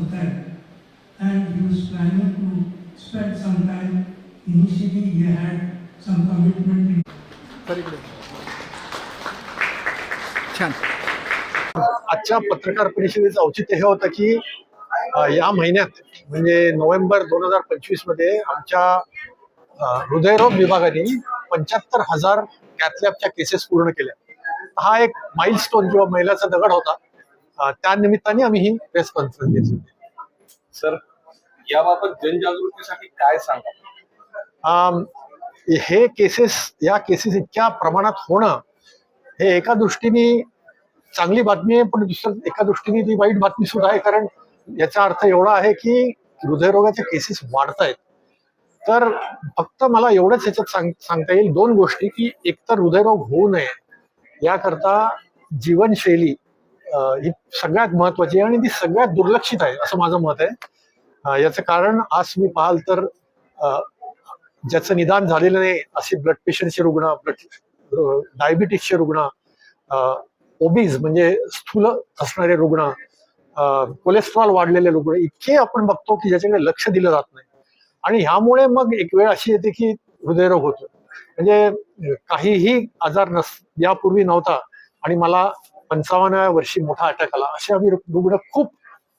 Time. And he was planning to spend some time. Initially, he had some commitment in छान आजच्या पत्रकार परिषदेचं औचित्य हे होतं की या महिन्यात म्हणजे नोव्हेंबर दोन हजार पंचवीसमध्ये आमच्या हृदयरोग विभागाने पंच्याहत्तर हजार कॅथलॅबच्या केसेस पूर्ण केल्या हा एक माइलस्टोन किंवा मैलाचा दगड होता त्या निमित्ताने आम्ही ही प्रेस कॉन्फरन्स घेतली होती. सर याबाबत जनजागृतीसाठी काय सांगा हे केसेस या केसेस इतक्या प्रमाणात होणं हे एका दृष्टीने चांगली बातमी आहे पण दुसऱ्या एका दृष्टीने ती वाईट बातमी सुद्धा आहे कारण याचा अर्थ एवढा आहे की हृदयरोगाच्या केसेस वाढत आहेत तर फक्त मला एवढंच याच्यात सांग सांगता येईल दोन गोष्टी की एकतर हृदयरोग होऊ नये याकरता जीवनशैली ही सगळ्यात महत्वाची आहे आणि ती सगळ्यात दुर्लक्षित आहे असं माझं मत आहे. याचं कारण आज मी पाहाल तर ज्याचं निदान झालेलं नाही असे ब्लड प्रेशरचे रुग्ण ब्लड डायबिटीसचे रुग्ण ओबीज म्हणजे स्थूल असणारे रुग्ण कोलेस्ट्रॉल वाढलेले रुग्ण इतके आपण बघतो की ज्याच्याकडे लक्ष दिलं जात नाही. आणि ह्यामुळे मग एक वेळ अशी येते की हृदयरोग होतो. म्हणजे काहीही आजार नस यापूर्वी नव्हता आणि मला पंचावन्नव्या वर्षी मोठा अटॅक आला. असे आम्ही रुग्ण खूप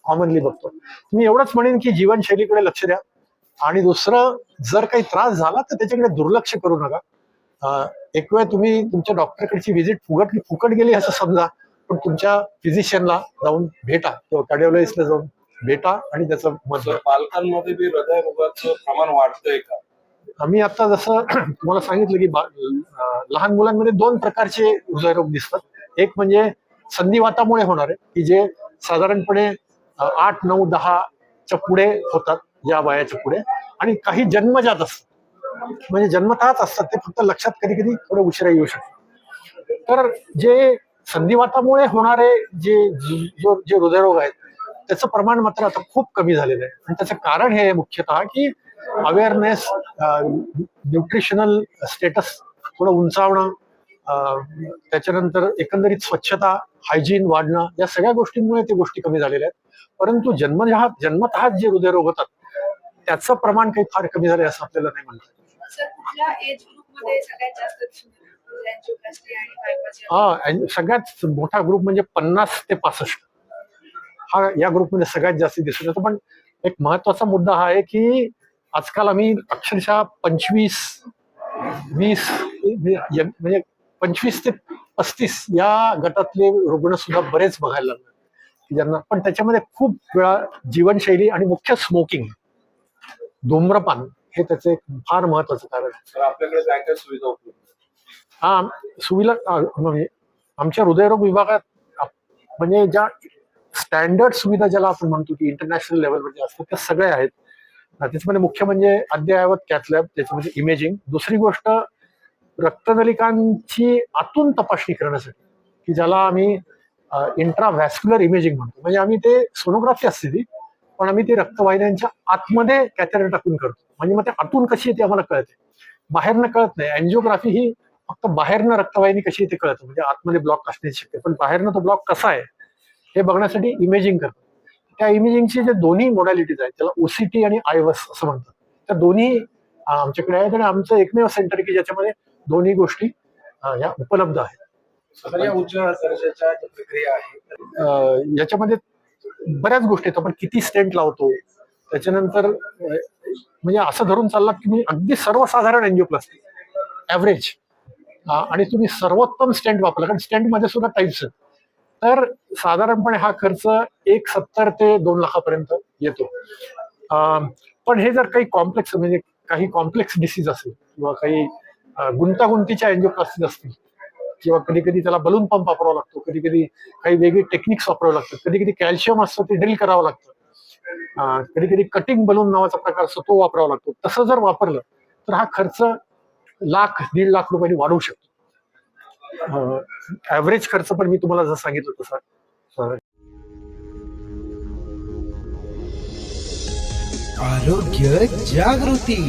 कॉमनली बघतो. मी एवढंच म्हणेन की जीवनशैलीकडे लक्ष द्या. आणि दुसरं जर काही त्रास झाला तर त्याच्याकडे दुर्लक्ष करू नका. एक वेळ तुम्ही तुमच्या डॉक्टरकडची व्हिजिट फुकट फुकट गेली असं समजा पण तुमच्या फिजिशियनला जाऊन भेटा. किंवा कार्डिओलॉजिस्टला जाऊन भेटा आणि त्याचं मत सर पालकांमध्ये बी हृदयरोगाचं प्रमाण वाढतंय का? आम्ही आता जसं तुम्हाला सांगितलं की लहान मुलांमध्ये दोन प्रकारचे हृदयरोग दिसतात. एक म्हणजे संधिवातामुळे होणारे की जे साधारणपणे आठ नऊ दहाच्या पुढे होतात या वयाच्या पुढे. आणि काही जन्मजात असतात. म्हणजे जन्मतःच असतात ते फक्त लक्षात कधी कधी थोडं उशिरा येऊ शकतो. तर जे संधिवातामुळे होणारे जे जे जो- जे हृदयरोग आहेत त्याचं प्रमाण मात्र आता खूप कमी झालेलं आहे. आणि त्याचं कारण हे आहे मुख्यतः की अवेअरनेस न्यूट्रिशनल स्टेटस थोडं उंचावणं त्याच्यानंतर एकंदरीत स्वच्छता हायजीन वाढणं या सगळ्या गोष्टींमुळे ते गोष्टी कमी झालेल्या आहेत. परंतु जन्मतः जन्मतः जे हृदयरोग होतात त्याचं प्रमाण काही फार कमी झालं असं आपल्याला नाही म्हणतात bypass? हा सगळ्यात मोठा ग्रुप म्हणजे पन्नास ते पासष्ट. हा या ग्रुपमध्ये सगळ्यात जास्त दिसून येतो. पण एक महत्त्वाचा मुद्दा हा आहे की आजकाल आम्ही अक्षरशः पंचवीस वीस म्हणजे पंचवीस ते पस्तीस या गटातले रुग्ण सुद्धा बरेच बघायला लागले. की ज्यांना पण त्याच्यामध्ये खूप वेळा जीवनशैली आणि मुख्य स्मोकिंग धूम्रपान हे त्याचं एक फार महत्वाचं कारण आपल्याकडे काय काय सुविधा उपलब्ध? हा सुविधा म्हणजे आमच्या हृदयरोग विभागात म्हणजे ज्या स्टँडर्ड सुविधा ज्याला आपण म्हणतो की इंटरनॅशनल लेवलवर ज्या असतात त्या सगळ्या आहेत. त्याच्यामध्ये मुख्य म्हणजे अद्ययावत कॅथलॅब त्याच्यामध्ये इमेजिंग दुसरी गोष्ट रक्तनलिकांची आतून तपासणी करण्यासाठी की ज्याला आम्ही इंट्राव्हॅस्क्युलर इमेजिंग म्हणतो. म्हणजे आम्ही ते सोनोग्राफी असते ती पण आम्ही ती रक्तवाहिन्यांच्या आतमध्ये कॅथेटर टाकून करतो. म्हणजे मग ते आतून कशी येते ते आम्हाला कळते. बाहेरनं कळत नाही. अँजिओग्राफी ही फक्त बाहेरनं रक्तवाहिनी कशी येते ते कळतं. म्हणजे आतमध्ये ब्लॉक असण्याची शक्य. पण बाहेरनं तो ब्लॉक कसा आहे हे बघण्यासाठी इमेजिंग करतो. त्या इमेजिंगचे जे दोन्ही मोडॅलिटीज आहेत त्याला ओसीटी आणि आयवस असं म्हणतात. त्या दोन्ही आमच्याकडे आहेत आणि आमचं एकमेव सेंटर की ज्याच्यामध्ये दोन्ही गोष्टी ह्या उपलब्ध आहेत. या याच्यामध्ये बऱ्याच गोष्टी आहेत. आपण किती स्टेंट लावतो त्याच्यानंतर म्हणजे असं धरून चाललात की मी अगदी सर्वसाधारण अँजिओप्लास्टी ॲव्हरेज आणि तुम्ही सर्वोत्तम स्टेंट वापरला कारण स्टेंटमध्ये सुद्धा टाईप्स आहेत. तर साधारणपणे हा खर्च एक सत्तर ते दोन लाखापर्यंत येतो. पण हे जर काही कॉम्प्लेक्स म्हणजे काही कॉम्प्लेक्स डिसीज असेल किंवा काही गुंतागुंतीच्या अँजिओप्लास्टीज असतील किंवा कधी कधी त्याला बलून पंप वापरावा लागतो. कधी कधी काही वेगळी टेक्निक्स वापरावं लागतात. कधी कधी कॅल्शियम असतं ते ड्रिल करावं लागतं. कधी कधी कटिंग बलून नावाचा प्रकार असतो तो वापरावा लागतो. तसं जर वापरलं तर हा खर्च लाख दीड लाख रुपयांनी वाढवू शकतो. ऍव्हरेज खर्च पण मी तुम्हाला जसं सांगितलं तसा. आरोग्य जागृती.